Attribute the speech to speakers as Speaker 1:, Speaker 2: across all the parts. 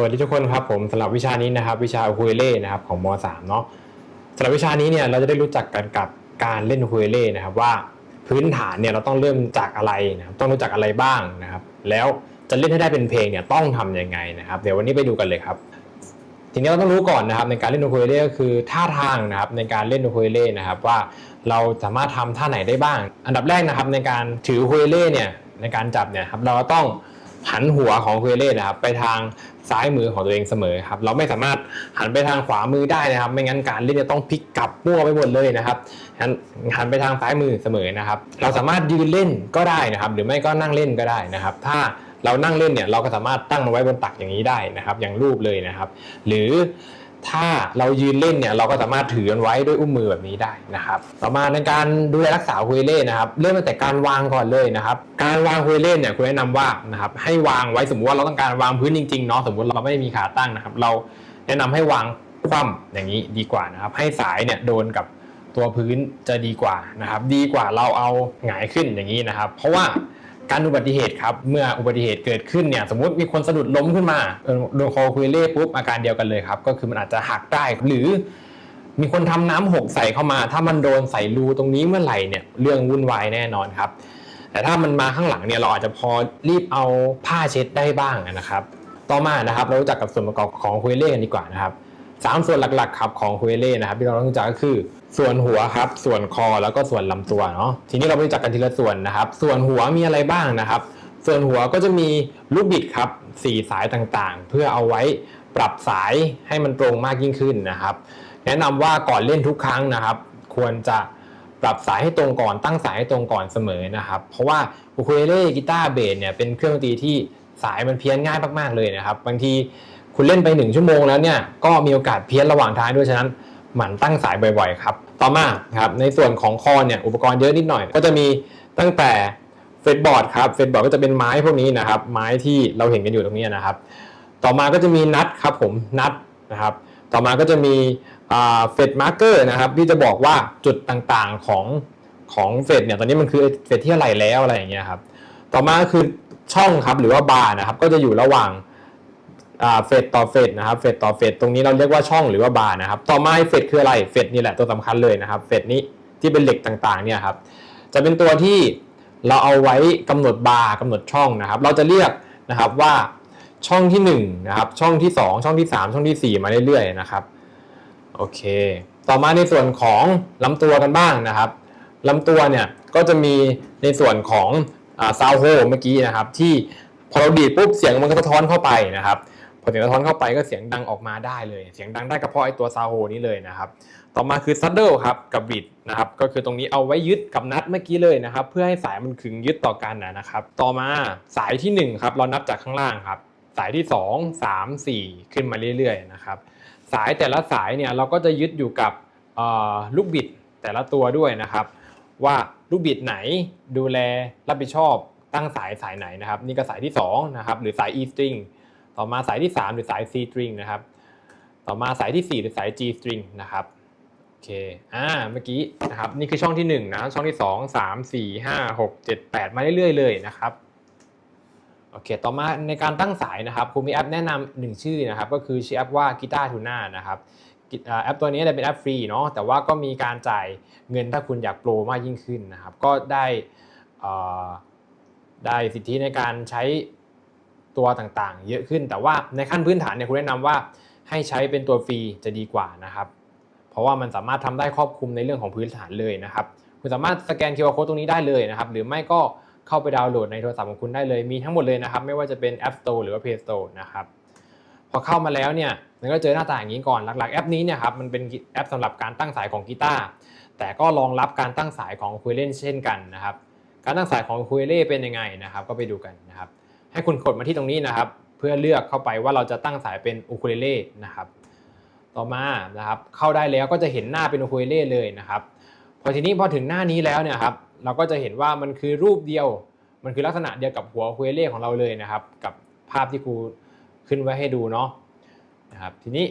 Speaker 1: สวัสดีทุกคนครับผมสำหรับวิชานี้นะครับ วิชาอูคูเล่นะครับของม .3 เนาะสำหรับวิชานี้เนี่ยเราจะได้รู้จักกันกับการเล่นอูคูเล่นะครับว่าพื้นฐานเนี่ยเราต้องเริ่มจากอะไรนะครับต้องรู้จักอะไรบ้างนะครับ แล้วจะเล่นให้ได้เป็นเพลงเนี่ยต้องทำยังไงนะครับ เดี๋ยววันนี้ไปดูกันเลยครับ ทีนี้เราต้องรู้ก่อนนะครับ ในการเล่นอูคูเล่ก็คือท่าทางนะครับในการเล่นอูคูเล่นะครับว่าเราสามารถทำท่าไหนได้บ้าง อันดับแรกนะครับในการถืออูคูเลเล่เนี่ยในการจับเนี่ยครับเราต้อง หันหัวของคุยเล่นะครับไปทางซ้ายมือของตัวเองเสมอครับเราไม่สามารถหันไปทางขวามือได้นะครับ ไม่งั้นการเล่นจะต้องพลิกกลับมั่วไปหมดเลยนะครับหันหันไปทางซ้ายมือเสมอนะครับ เราสามารถยืนเล่นก็ได้นะครับ หรือไม่ก็นั่งเล่นก็ได้นะครับ ถ้าเรานั่งเล่นเนี่ยเราก็สามารถตั้งมันไว้บนตักอย่างนี้ได้นะครับ อย่างรูปเลยนะครับ หรือ ถ้าเรายืนเล่นเนี่ยเราก็สามารถถือมันไว้ด้วยอุ้มมือแบบนี้ได้นะครับต่อมาในการดูแลรักษาฮุยเล่นะครับเริ่มตั้งแต่การวางก่อนเลยนะครับการวางฮุยเล่เนี่ยคุณแนะนำว่านะครับให้วางไว้สมมติว่าเราต้องการวางพื้นจริงๆเนาะสมมติเราไม่ได้มีขาตั้งนะครับ เราแนะนำให้วางคว่ำอย่างนี้ดีกว่านะครับ ให้สายเนี่ยโดนกับตัวพื้นจะดีกว่านะครับ ดีกว่าเราเอาหงายขึ้นอย่างนี้นะครับ เพราะว่า การอุบัติเหตุครับ เมื่ออุบัติเหตุเกิดขึ้นเนี่ยสมมติมีคนสะดุดล้มขึ้นมาโดนคอคุยเล่ปุ๊บอาการเดียวกันเลยครับ ก็คือมันอาจจะหักได้หรือ มีคนทำน้ำหกใส่เข้ามา ถ้ามันโดนใส่รูตรงนี้เมื่อไหร่เนี่ยเรื่องวุ่นวายแน่นอนครับ แต่ถ้ามันมาข้างหลังเนี่ยเราอาจจะพอรีบเอาผ้าเช็ดได้บ้างนะครับ ต่อมานะครับเรารู้จักกับส่วนประกอบของคุยเล่กันดีกว่านะครับสามส่วนหลักๆครับของคุยเล่นะครับที่เราต้องรู้จักก็คือ ส่วนหัวครับ ส่วนคอแล้วก็ส่วนลำตัวเนาะทีนี้เราไปดูจักกันทีละส่วนนะครับ ส่วนหัวมีอะไรบ้างนะครับ ส่วนหัวก็จะมีลูกบิดครับสี่สายต่างๆ เพื่อเอาไว้ปรับสายให้มันตรงมากยิ่งขึ้นนะครับ แนะนำว่าก่อนเล่นทุกครั้งนะครับ ควรจะปรับสายให้ตรงก่อนตั้งสายให้ตรงก่อนเสมอนะครับ เพราะว่าอูคูเลเล่กีตาร์เบสเนี่ยเป็นเครื่องดนตรีที่สายมันเพี้ยนง่ายมากๆเลยนะครับ บางทีคุณเล่นไปหนึ่งชั่วโมงแล้วเนี่ยก็มีโอกาสเพี้ยนระหว่างท้างด้วยฉะนั้น หมั่นตั้งสายบ่อยๆครับ ต่อมาครับในส่วนของคอเนี่ยอุปกรณ์เยอะนิดหน่อย ก็จะมีตั้งแต่เฟดบอร์ดครับเฟดบอร์ดก็จะเป็นไม้พวกนี้นะครับ ไม้ที่เราเห็นกันอยู่ตรงนี้นะครับ ต่อมาก็จะมีนัดครับผมนัดนะครับ ต่อมาก็จะมีเฟดมาร์เกอร์นะครับ ที่จะบอกว่าจุดต่างๆของของเฟดเนี่ยตอนนี้มันคือเฟดที่อะไหรแล้วอะไรอย่างเงี้ยครับ ต่อมาก็คือช่องครับหรือว่าบาร์นะครับ ก็จะอยู่ระหว่าง เฟดต่อเฟดนะครับเฟดต่อเฟดตรงนี้เราเรียกว่าช่องหรือว่าบาร์นะครับต่อมาเฟดคืออะไรเฟดนี่แหละตัวสำคัญเลยนะครับเฟดนี้ที่เป็นเหล็กต่างๆเนี่ยครับจะเป็นตัวที่เราเอาไว้กำหนดบาร์กำหนดช่องนะครับ เราจะเรียกนะครับว่าช่องที่1นะครับช่องที่ 2 ช่องที่ 3 ช่องที่ 4 มาเรื่อยๆนะครับโอเค ต่อมาในส่วนของลำตัวกันบ้างนะครับลำตัวเนี่ยก็จะมีในส่วนของซาวโฮเมื่อกี้นะครับที่พอเราดีดปุ๊บเสียงมันก็สะท้อนเข้าไปนะครับ เสียงสะท้อนเข้าไปก็เสียงดังออกมาได้เลย เสียงดังได้ก็เพราะไอตัวซาวโฮนี้เลยนะครับ ต่อมาคือซัดเดิลครับกับบิดนะครับก็คือตรงนี้เอาไว้ยึดกับนัดเมื่อกี้เลยนะครับ เพื่อให้สายมันขึงยึดต่อกันนะครับ ต่อมาสายที่1ครับเรานับจากข้างล่างครับ สายที่ 2 3 4 ขึ้นมาเรื่อยๆนะครับสายแต่ละสายเนี่ยเราก็จะยึดอยู่กับลูกบิดแต่ละตัวด้วยนะครับ ว่าลูกบิดไหนดูแลรับผิดชอบตั้งสายสายไหนนะครับ นี่ก็สายที่2นะครับหรือสาย E string ต่อมาสายที่ 3 หรือสาย C string นะครับ ต่อมาสายที่ 4 หรือสาย G string นะครับโอเคอ่าเมื่อกี้นะครับนี่คือช่องที่1นะช่องที่ 2 3 4 5 6 7 8 มาเรื่อยๆเลยนะครับโอเค ต่อมาในการตั้งสายนะครับครูมีแอปแนะนำหนึ่งชื่อนะครับ ก็คือชื่อแอปว่า Guitar Tuna นะครับแอปตัวนี้เป็นแอปฟรีเนาะแต่ว่าก็มีการจ่ายเงินถ้าคุณอยากโปรมากยิ่งขึ้นนะครับ ก็ได้ได้สิทธิในการใช้ ตัวต่างๆ เยอะขึ้น แต่ว่าในขั้นพื้นฐานเนี่ยคุณแนะนำว่าให้ใช้เป็นตัวฟรีจะดีกว่านะครับ เพราะว่ามันสามารถทำได้ครอบคลุมในเรื่องของพื้นฐานเลยนะครับ คุณสามารถสแกน QR Code ตรงนี้ได้เลยนะครับ หรือไม่ก็เข้าไปดาวน์โหลดในโทรศัพท์ของคุณได้เลย มีทั้งหมดเลยนะครับ ไม่ว่าจะเป็น App Store หรือว่า Play Store นะครับ พอเข้ามาแล้วเนี่ย มันก็เจอหน้าตาอย่างนี้ก่อน หลักๆ แอปนี้เนี่ยครับ มันเป็นแอปสำหรับการตั้งสายของกีตาร์ แต่ก็รองรับการตั้งสายของคุยเล่นเช่นกันนะครับ การตั้งสายของคุยเล่เป็นยังไงนะครับ ก็ไปดูกันนะครับ ให้คุณกดมาที่ตรงนี้นะครับ เพื่อเลือกเข้าไปว่าเราจะตั้งสายเป็นอูคูเลเล่นะครับ ต่อมานะครับเข้าได้แล้วก็จะเห็นหน้าเป็นอูคูเลเล่เลยนะครับ พอทีนี้พอถึงหน้านี้แล้วเนี่ยครับเราก็จะเห็นว่ามันคือรูปเดียว มันคือลักษณะเดียวกับหัวคุยเล่ของเราเลยนะครับ กับภาพที่ครูขึ้นไว้ให้ดูเนาะนะครับทีนี้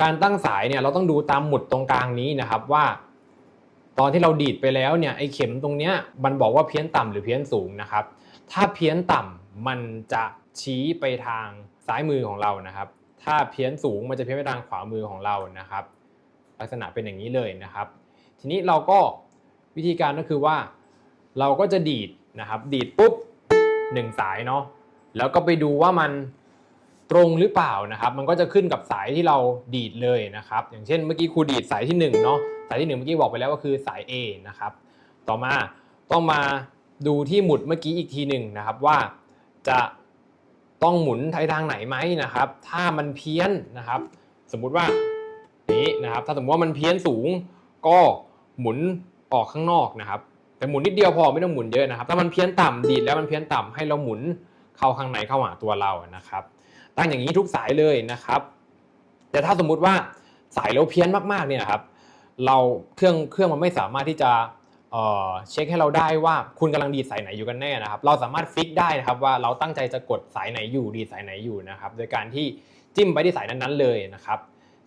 Speaker 1: การตั้งสายเนี่ยเราต้องดูตามหมุดตรงกลางนี้นะครับว่า ตอนที่เราดีดไปแล้วเนี่ยไอ้เข็มตรงเนี้ยมันบอกว่าเพี้ยนต่ำหรือเพี้ยนสูงนะครับ ถ้าเพี้ยนต่มันจะชี้ไปทางซ้ายมือของเรานะครับ ถ้าเพี้ยนสูงมันจะเพี้ยนไปทางขวามือของเรานะครับ ลักษณะเป็นอย่างนี้เลยนะครับ ทีนี้เราก็วิธีการก็คือว่า เราก็จะดีดนะครับ ดีดปุ๊บหนึ่งสายเนาะแล้วก็ไปดูว่ามันตรงหรือเปล่านะครับ มันก็จะขึ้นกับสายที่เราดีดเลยนะครับ อย่างเช่นเมื่อกี้ครูดีดสายที่1เนาะสายที่1เมื่อกี้บอกไปแล้วก็คือสาย A นะครับ ต่อมาต้องมา ดูที่หมุดเมื่อกี้อีกทีหนึ่งนะครับว่าจะต้องหมุนไปทางไหนไหมนะครับ ถ้ามันเพี้ยนนะครับ สมมุติว่านี้นะครับ ถ้าสมมติว่ามันเพี้ยนสูงก็หมุนออกข้างนอกนะครับ แต่หมุนนิดเดียวพอไม่ต้องหมุนเยอะนะครับ ถ้ามันเพี้ยนต่ำดีดแล้วมันเพี้ยนต่ำให้เราหมุนเข้าข้างในเข้าหาตัวเรานะครับ ตั้งอย่างนี้ทุกสายเลยนะครับ แต่ถ้าสมมุติว่าสายเราเพี้ยนมากๆเนี่ยครับ เราเครื่องเครื่องมันไม่สามารถที่จะ เช็คให้เราได้ว่าคุณกำลังดีดสายไหนอยู่กันแน่นะครับ เราสามารถฟิกได้นะครับว่าเราตั้งใจจะกดสายไหนอยู่ดีสายไหนอยู่นะครับ โดยการที่จิ้มไปที่สายนั้นๆเลยนะครับ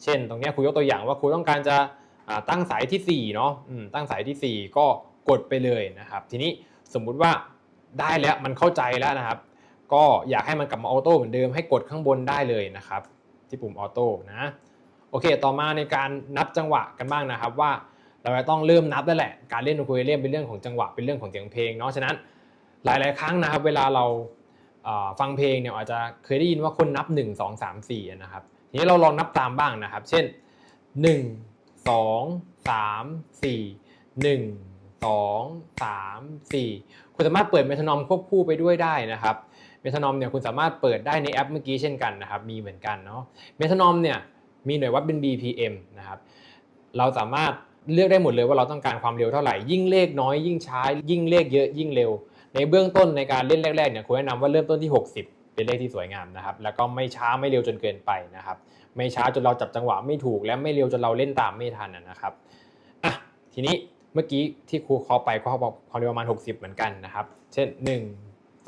Speaker 1: เช่น ตรงนี้ครูยกตัวอย่างว่าครูต้องการจะตั้งสายที่4เนาะตั้งสายที่ 4 ก็กดไปเลยนะครับ ทีนี้สมมุติว่าได้แล้วมันเข้าใจแล้วนะครับ ก็อยากให้มันกลับมาออโต้เหมือนเดิมให้กดข้างบนได้เลยนะครับ ที่ปุ่มออโต้นะโอเค ต่อมาในการนับจังหวะกันบ้างนะครับว่า เราจะต้องเริ่มนับแล้วแหละ การเล่นโอคูเลเล่เป็นเรื่องของจังหวะเป็นเรื่องของเสียงเพลงเนาะฉะนั้นหลาย ๆ ครั้งนะครับเวลาเราฟังเพลงเนี่ยอาจจะเคยได้ยินว่าคนนับ 1 2 3 4นะครับทีนี้เราลองนับตามบ้างนะครับ เช่น 1 2 3 4 1 2 3 4 คุณสามารถเปิดเมทานอมควบคู่ไปด้วยได้นะครับ เมทานอมเนี่ยคุณสามารถเปิดได้ในแอปเมื่อกี้เช่นกันนะครับ มีเหมือนกันเนาะ เมทานอมเนี่ยมีหน่วยวัดเป็น BPM นะครับ เราสามารถ เลือกได้หมดเลยว่าเราต้องการความเร็วเท่าไหร่ ยิ่งเลขน้อยยิ่งช้ายิ่งเลขเยอะยิ่งเร็ว ในเบื้องต้นในการเล่นแรกๆเนี่ยคุณแนะนำว่าเริ่มต้นที่ 60 เป็นเลขที่สวยงามนะครับ แล้วก็ไม่ช้าไม่เร็วจนเกินไปนะครับ ไม่ช้าจนเราจับจังหวะไม่ถูก และไม่เร็วจนเราเล่นตามไม่ทันนะครับอะทีนี้เมื่อกี้ที่ครูเคาะไปก็เขาบอกความเร็วประมาณ 60 เหมือนกันนะครับ เช่น 1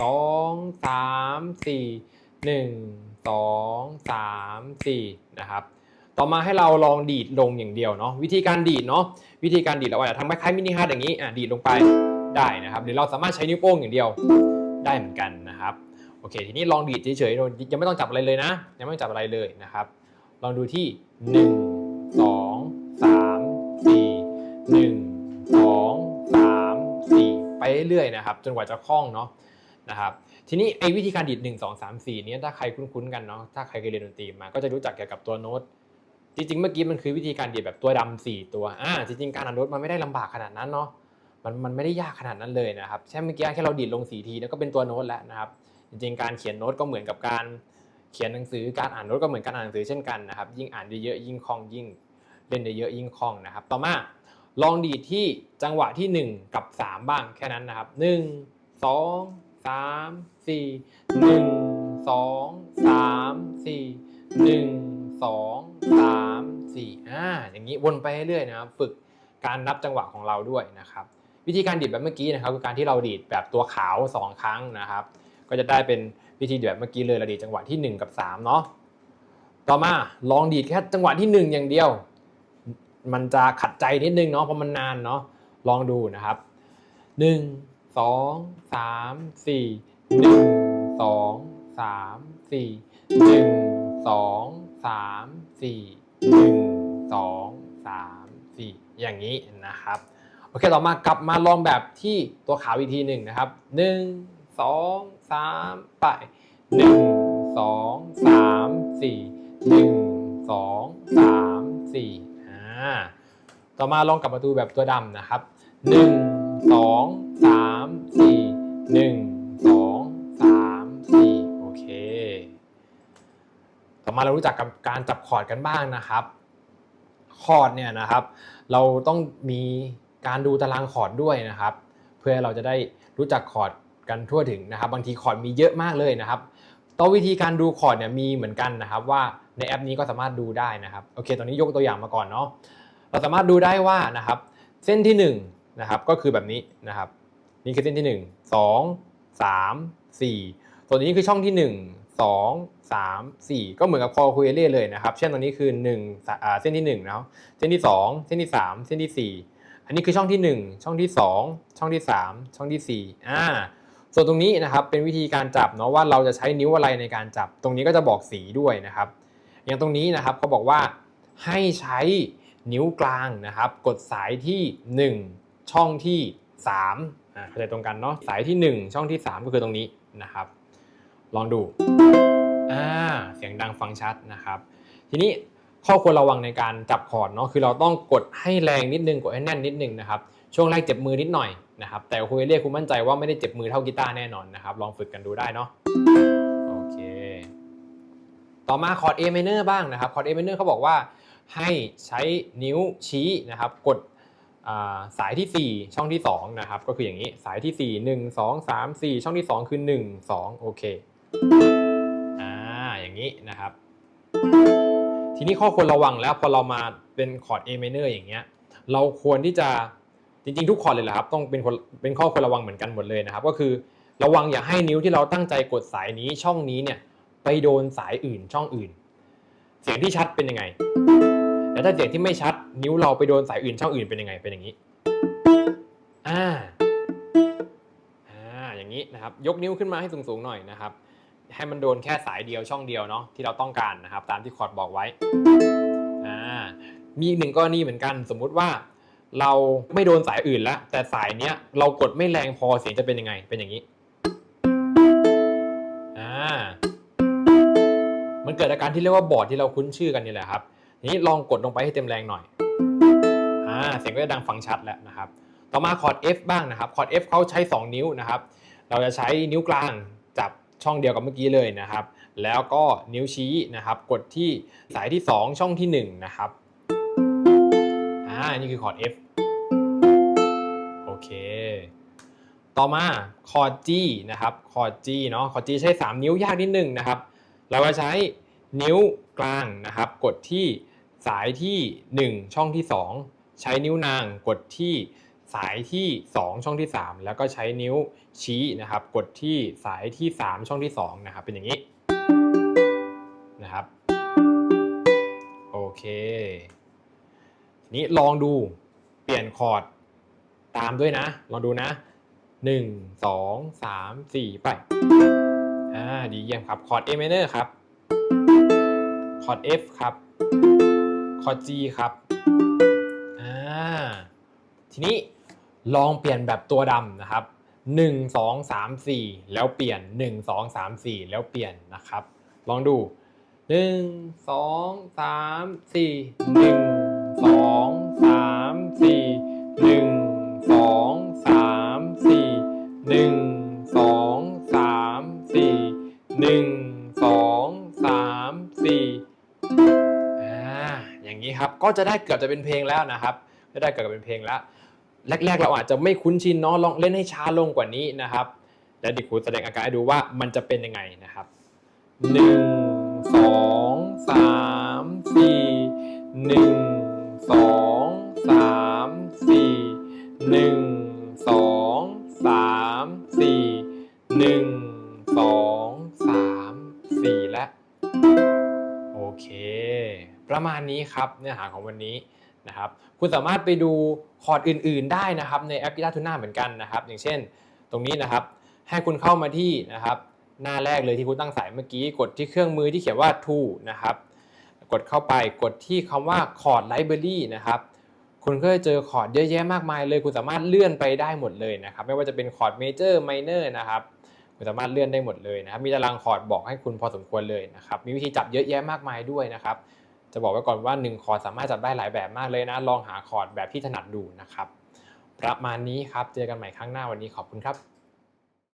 Speaker 1: 2 3 4 1 2 3 4นะครับ ต่อมาให้เราลองดีดลงอย่างเดียวเนาะวิธีการดีดเนาะวิธีการดีดเราอาจจะทำคล้ายมินิฮาร์ดอย่างนี้อะดีดลงไปได้นะครับหรือเราสามารถใช้นิ้วโป้งอย่างเดียวได้เหมือนกันนะครับโอเค ทีนี้ลองดีดเฉยๆยังไม่ต้องจับอะไรเลยนะ ยังไม่ต้องจับอะไรเลยนะครับ ลองดูที่ 1 2 3 4 1 2 3 4 ไปเรื่อยๆนะครับ จนกว่าจะคล่องเนาะนะครับทีนี้ไอ้วิธีการดีด 1 2 3 4 เนี้ยถ้าใครคุ้นๆกันเนาะถ้าใครเคยเรียนดนตรีมาก็จะรู้จักเกี่ยวกับตัวโน้ต จริงๆ เมื่อกี้มันคือวิธีการดีดแบบตัวดำสี่ตัว อ่า จริงๆ การอ่านโน้ตมันไม่ได้ลำบากขนาดนั้นเนาะ มันมันไม่ได้ยากขนาดนั้นเลยนะครับแค่เมื่อกี้แค่เราดีดลงสีทีแล้วก็เป็นตัวโน้ตแล้วนะครับ จริงๆ การเขียนโน้ตก็เหมือนกับการเขียนหนังสือ การอ่านโน้ตก็เหมือนการอ่านหนังสือเช่นกันนะครับ ยิ่งอ่านเยอะๆ ยิ่งคล่องยิ่งเล่นเยอะๆ ยิ่งคล่องนะครับ ต่อมาลองดีดที่จังหวะที่ 1 กับ 3 บ้างแค่นั้นนะครับ 1 2 3 4 1 2 3 4 1 2 3 4อ่าอย่างนี้วนไปเรื่อยๆนะครับฝึกการนับจังหวะของเราด้วยนะครับ วิธีการดีดแบบเมื่อกี้นะครับคือการที่เราดีดแบบตัวขาว 2 ครั้งนะครับ ก็จะได้เป็นวิธีดีดแบบเมื่อกี้เลยเราดีดจังหวะที่ 1 กับ 3 เนาะต่อมาลองดีดแค่จังหวะที่ 1 อย่างเดียว มันจะขัดใจนิดนึงเนาะเพราะมันนานเนาะลองดูนะครับ 1 2 3 4 1 2 3 4 1 2 3 4 1 2 3 4อย่างนี้นะครับโอเคต่อมากลับมาลองแบบที่ตัวขาวอีกทีหนึ่งนะครับ1 2 3ไป1 2 3 4 1 2 3 4อ่าต่อมาลองกลับมาดูแบบตัวดำนะครับ1 2 3 4 1 2 ต่อมาเรารู้จักกับการจับคอร์ดกันบ้างนะครับ คอร์ดเนี่ยนะครับ เราต้องมีการดูตารางคอร์ดด้วยนะครับ เพื่อเราจะได้รู้จักคอร์ดกันทั่วถึงนะครับ บางทีคอร์ดมีเยอะมากเลยนะครับตัววิธีการดูคอร์ดเนี่ยมีเหมือนกันนะครับ ว่าในแอปนี้ก็สามารถดูได้นะครับโอเคตอนนี้ยกตัวอย่างมาก่อนเนาะเราสามารถดูได้ว่านะครับ เส้นที่1นงนะครับก็คือแบบนี้นะครับนี่คือเส้นที่ 1 2 3 4 ตัวนี้คือช่องที่1 2 3 4 ก็เหมือนกับคอคุยเล่เลยนะครับ เช่นตรงนี้คือ1อ่าเส้นที่1เนาะเส้นที่ 2 เส้นที่ 3 เส้นที่ 4 อันนี้คือช่องที่ 1 ช่องที่ 2 ช่องที่ 3 ช่องที่4อ่าส่วนตรงนี้นะครับเป็นวิธีการจับเนาะว่าเราจะใช้นิ้วอะไรในการจับ ตรงนี้ก็จะบอกสีด้วยนะครับ อย่างตรงนี้นะครับเขาบอกว่าให้ใช้นิ้วกลางนะครับ กดสายที่ 1 ช่องที่3อ่าเข้าใจตรงกันเนาะสายที่ 1 ช่องที่ 3 ก็คือตรงนี้นะครับ ลองดูอ่าเสียงดังฟังชัดนะครับ ทีนี้ข้อควรระวังในการจับคอร์ดเนาะคือเราต้องกดให้แรงนิดนึงกดให้แน่นนิดนึงนะครับช่วงแรกเจ็บมือนิดหน่อยนะครับแต่คุยเรียกคุณมั่นใจว่าไม่ได้เจ็บมือเท่ากีตาร์แน่นอนนะครับลองฝึกกันดูได้เนาะโอเคต่อมาคอร์ด A minor บ้างนะครับคอร์ด A minor เขาบอกว่าให้ใช้นิ้วชี้นะครับกดสายที่ 4 ช่องที่2นะครับก็คืออย่างนี้สายที่ 4 1 2 3 4 ช่องที่ 2 คือ 1 2 โอเค อ่าอย่างนี้นะครับ ทีนี้ข้อควรระวังแล้วพอเรามาเป็นคอร์ด A minor อย่างเงี้ย เราควรที่จะจริงๆ ทุกคอร์ดเลยแหละครับ ต้องเป็นคนเป็นข้อควรระวังเหมือนกันหมดเลยนะครับ ก็คือระวังอย่าให้นิ้วที่เราตั้งใจกดสายนี้ช่องนี้เนี่ยไปโดนสายอื่นช่องอื่น เสียงที่ชัดเป็นยังไงแล้วถ้าเสียงที่ไม่ชัด นิ้วเราไปโดนสายอื่นช่องอื่นเป็นยังไงเป็นอย่างนี้อ่าอ่าอย่างนี้นะครับ ยกนิ้วขึ้นมาให้สูงๆหน่อยนะครับ ให้มันโดนแค่สายเดียวช่องเดียวเนาะที่เราต้องการนะครับ ตามที่คอร์ดบอกไว้อ่ามีอีกหนึ่งกรณีเหมือนกัน สมมุติว่า เราไม่โดนสายอื่นแล้ว แต่สายเนี้ยเรากดไม่แรงพอเสียงจะเป็นยังไง เป็นอย่างนี้อ่ามันเกิดอาการที่เรียกว่าบอร์ดที่เราคุ้นชื่อกันนี่แหละครับนี้ลองกดลงไปให้เต็มแรงหน่อยอ่าเสียงก็จะดังฟังชัดแล้วนะครับ ต่อมาคอร์ด F บ้างนะครับคอร์ด F เขาใช้ 2 นิ้วนะครับ เราจะใช้นิ้วกลาง ช่องเดียวกับเมื่อกี้เลยนะครับ แล้วก็นิ้วชี้นะครับ กดที่สายที่ 2 ช่องที่1นะครับอ่านี่คือคอร์ด F โอเค ต่อมาคอร์ด G นะครับคอร์ด G เนาะคอร์ด G ใช้ 3 นิ้วยากนิดนึงนะครับ เราจะใช้นิ้วกลางนะครับ กดที่สายที่ 1 ช่องที่ 2 ใช้นิ้วนางกดที่ สายที่ 2 ช่องที่ 3 แล้วก็ใช้นิ้วชี้นะครับ กดที่สายที่ 3 ช่องที่ 2 นะครับ เป็นอย่างนี้นะครับโอเคทีนี้ลองดูเปลี่ยนคอร์ดตามด้วยนะ ลองดูนะ 1 2 3 4 ไปอ่าดีเยี่ยมครับคอร์ด A minor ครับคอร์ด F ครับคอร์ด G ครับอ่าทีนี้ ลองเปลี่ยนแบบตัวดำนะครับ 1 2 3 4 แล้วเปลี่ยน 1 2 3 4 แล้วเปลี่ยนนะครับ ลองดู 1 2 3 4 1 2 3 4 1 2 3 4 1 2 3 4 1 2 3 4อ่าอย่างนี้ครับก็จะได้เกือบจะเป็นเพลงแล้วนะครับ จะได้เกือบจะเป็นเพลงแล้ว แรกๆ เราอาจจะไม่คุ้นชินเนาะลองเล่นให้ช้าลงกว่านี้นะครับ แล้วดิคูแสดงอาการให้ดูว่ามันจะเป็นยังไงนะครับหนึ่งสองสามสี่หนึ่งสองสามสี่หนึ่งสองสามสี่หนึ่งสองสามสี่และโอเค ประมาณนี้ครับเนื้อหาของวันนี้ นะครับคุณสามารถไปดูคอร์ดอื่น ๆ ได้นะครับในแอป Guitar Tuna เหมือนกันนะครับ อย่างเช่น ตรงนี้นะครับให้คุณเข้ามาที่นะครับหน้าแรกเลยที่คุณตั้งสายเมื่อกี้ กดที่เครื่องมือที่เขียนว่า to นะครับกดเข้าไปกดที่คำว่าคอร์ด library นะครับคุณก็จะเจอคอร์ดเยอะแยะมากมายเลย คุณสามารถเลื่อนไปได้หมดเลยนะครับ ไม่ว่าจะเป็นคอร์ด major minor นะครับคุณสามารถเลื่อนได้หมดเลยนะครับ มีตารางคอร์ดบอกให้คุณพอสมควรเลยนะครับ มีวิธีจับเยอะแยะมากมายด้วยนะครับ จะบอกไว้ก่อนว่า 1 คอร์ดสามารถจับได้หลายแบบมากเลยนะ ลองหาคอร์ดแบบที่ถนัดดูนะครับ ประมาณนี้ครับ เจอกันใหม่ครั้งหน้าวันนี้ขอบคุณครับ